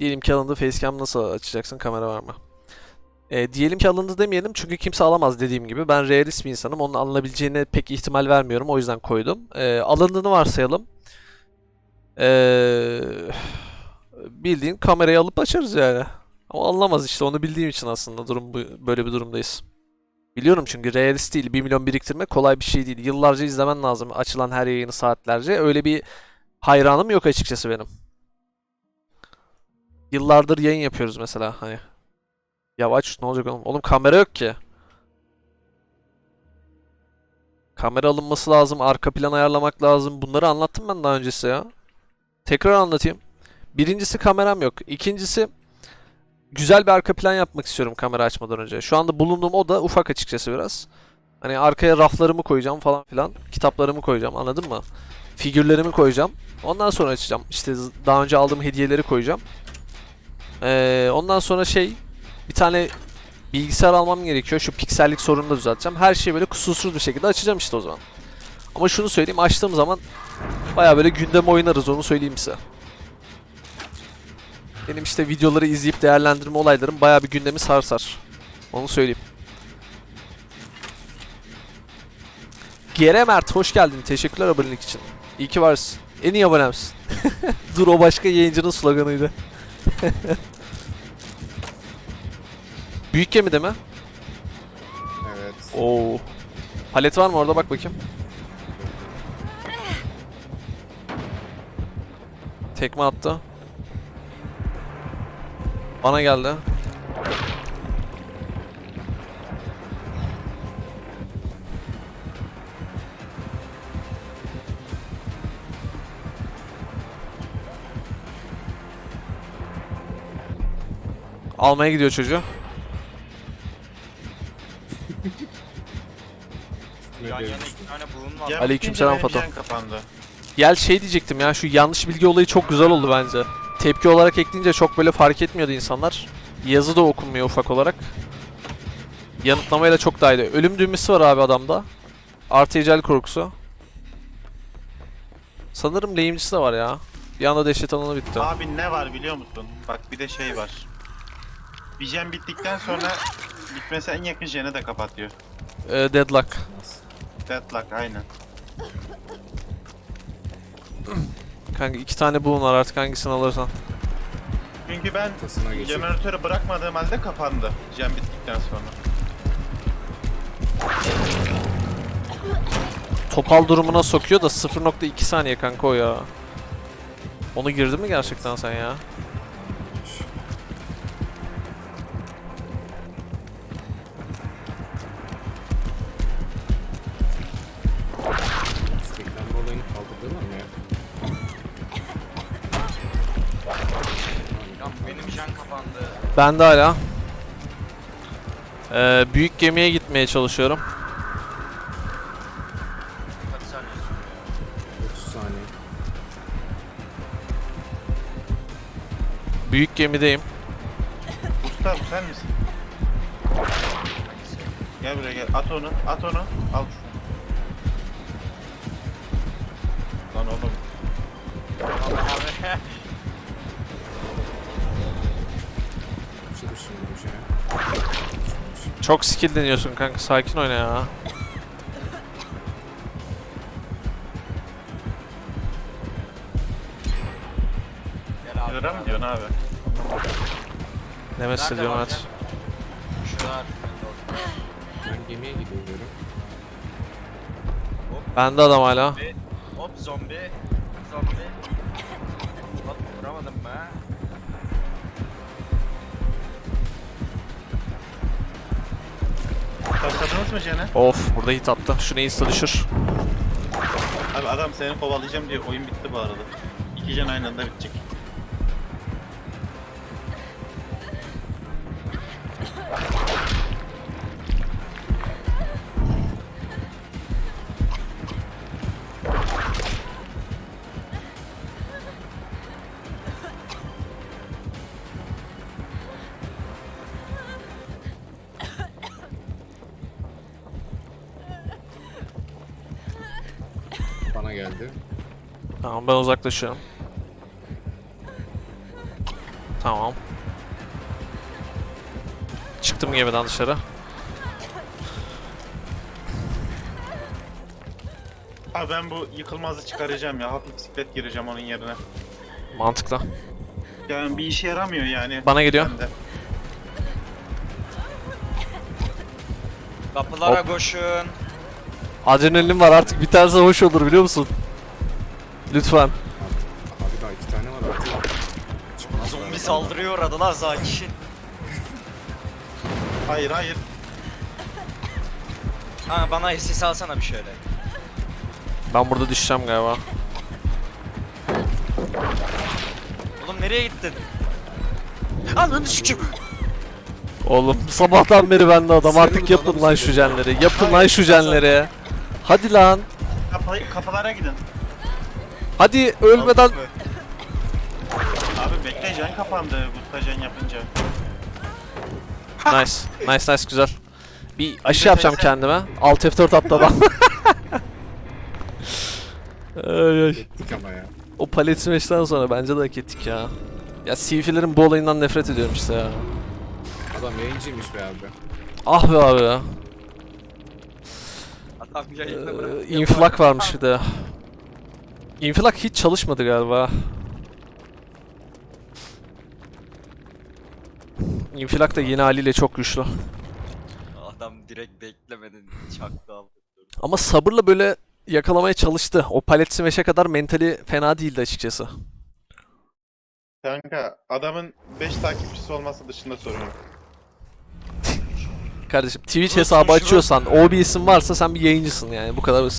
Diyelim ki alındı facecam nasıl açacaksın kamera var mı? E, diyelim ki alındı demeyelim çünkü kimse alamaz dediğim gibi. Ben realist bir insanım. Onun alınabileceğine pek ihtimal vermiyorum. O yüzden koydum. E, alındığını varsayalım. E, bildiğin kamerayı alıp açarız yani. Ama alınamaz işte onu bildiğim için aslında durum bu, böyle bir durumdayız. Biliyorum çünkü realist değil. 1 milyon biriktirme kolay bir şey değil. Yıllarca izlemen lazım açılan her yayını saatlerce. Öyle bir hayranım yok açıkçası benim. Yıllardır yayın yapıyoruz mesela hani. Yavaş ne olacak oğlum? Oğlum kamera yok ki. Kamera alınması lazım, arka plan ayarlamak lazım. Bunları anlattım ben daha öncesi ya. Tekrar anlatayım. Birincisi kameram yok. İkincisi güzel bir arka plan yapmak istiyorum kamera açmadan önce. Şu anda bulunduğum oda ufak açıkçası biraz. Hani arkaya raflarımı koyacağım falan filan. Kitaplarımı koyacağım anladın mı? Figürlerimi koyacağım. Ondan sonra açacağım. İşte daha önce aldığım hediyeleri koyacağım. Ee, ondan sonra şey bir tane bilgisayar almam gerekiyor. Şu piksellik sorununu da düzelteceğim. Her şeyi böyle kusursuz bir şekilde açacağım işte o zaman. Ama şunu söyleyeyim açtığım zaman baya böyle gündem oynarız onu söyleyeyim size. Benim işte videoları izleyip değerlendirme olaylarım baya bir gündemi sarsar. Onu söyleyeyim. Gere Mert hoş geldin. Teşekkürler abonelik için. İyi ki varsın. En iyi abonemsin. Dur o başka yayıncının sloganıydı. Büyük gemi de mi? Evet. Oo. Palet var mı orada bak bakayım. Tekme attı. Bana geldi. Almaya gidiyor çocuğu. Yan yana iki tane var. Aleykümselam Fato. kapandı. Şey diyecektim ya şu yanlış bilgi olayı çok güzel oldu bence. Tepki olarak ekleyince çok böyle fark etmiyordu insanlar. Yazı da okunmuyor ufak olarak. Yanıtlamayla çok daha iyi. Ölüm düğmesi var abi adamda. Artı ecel korkusu. Sanırım lehimcisi de var ya. Bir anda dehşet alanı bitti. Abi ne var biliyor musun? Bak bir de şey var. Bir jam bittikten sonra bitmesi en yakın jeni de kapatıyor. Ee, deadlock. Deadlock aynen. Kanka iki tane bulun var artık hangisini alırsan. Çünkü ben Ortasına geçip jeneratörü bırakmadığım halde kapandı. Jam bittikten sonra. Topal durumuna sokuyor da 0.2 saniye kanka o ya. Onu girdi mi gerçekten sen ya? Kapandı. Ben de hala. Ee, büyük gemiye gitmeye çalışıyorum. Kaç saniye sürüyor 30 saniye. Büyük gemideyim. Usta bu sen misin? Gel buraya gel. At onu. At onu. Al. Çok skill deniyorsun kanka sakin oyna ya. Gel abi. Lira mı diyorsun abi? Ne mesele diyorum evet. Şurada. Ben gemiye gidiyorum. Bende adam hala. Hop. Zombi. Mı jeni? Of burada hit attı. Şunu insta düşür. Abi adam seni kovalayacağım diye oyun bitti bu arada. İki jen aynı anda bitecek. Bana geldi. Tamam ben uzaklaşıyorum. Tamam. Çıktım gemiden dışarı. Abi ben bu yıkılmazı çıkaracağım ya. Hafif bisiklet gireceğim onun yerine. Mantıklı. Yani bir işe yaramıyor yani. Bana geliyor. Bende. Kapılara Hop. koşun. Adrenalin var artık biterse hoş olur biliyor musun? Lütfen. Abi daha iki tane var artık. Çıkmaz Zombi saldırıyor orada lan sakin. Hayır hayır. Ha bana SS alsana bir şöyle. Ben burada düşeceğim galiba. Oğlum nereye gittin? Ananı sikeyim. Oğlum sabahtan beri bende adam artık bir yapın lan şu jenleri. Yapın lan şu jenleri. Hadi lan. Kapı, kapılara gidin. Hadi ölmeden Abi bekle can kapandı. Gutta can yapınca. Nice. Nice nice güzel. Bir aşı yapacağım teyze- kendime. Alt F4 attı adam. ay, ay. Ettik ama ya. O palet smash'ten sonra bence de hak ettik ya. Ya CF'lerin bu olayından nefret ediyorum işte ya. Adam yayıncıymış be abi. Ah be abi ya. Yayında bırak. Ee, infilak varmış bir de. Infilak hiç çalışmadı galiba. Infilak da yeni haliyle çok güçlü. Adam direkt beklemeden çaktı aldı. Ama sabırla böyle yakalamaya çalıştı. O palet smash'e kadar mentali fena değildi açıkçası. Kanka adamın 5 takipçisi olması dışında sorun yok. Kardeşim Twitch hesabı açıyorsan OBS'in varsa sen bir yayıncısın yani bu kadar basit.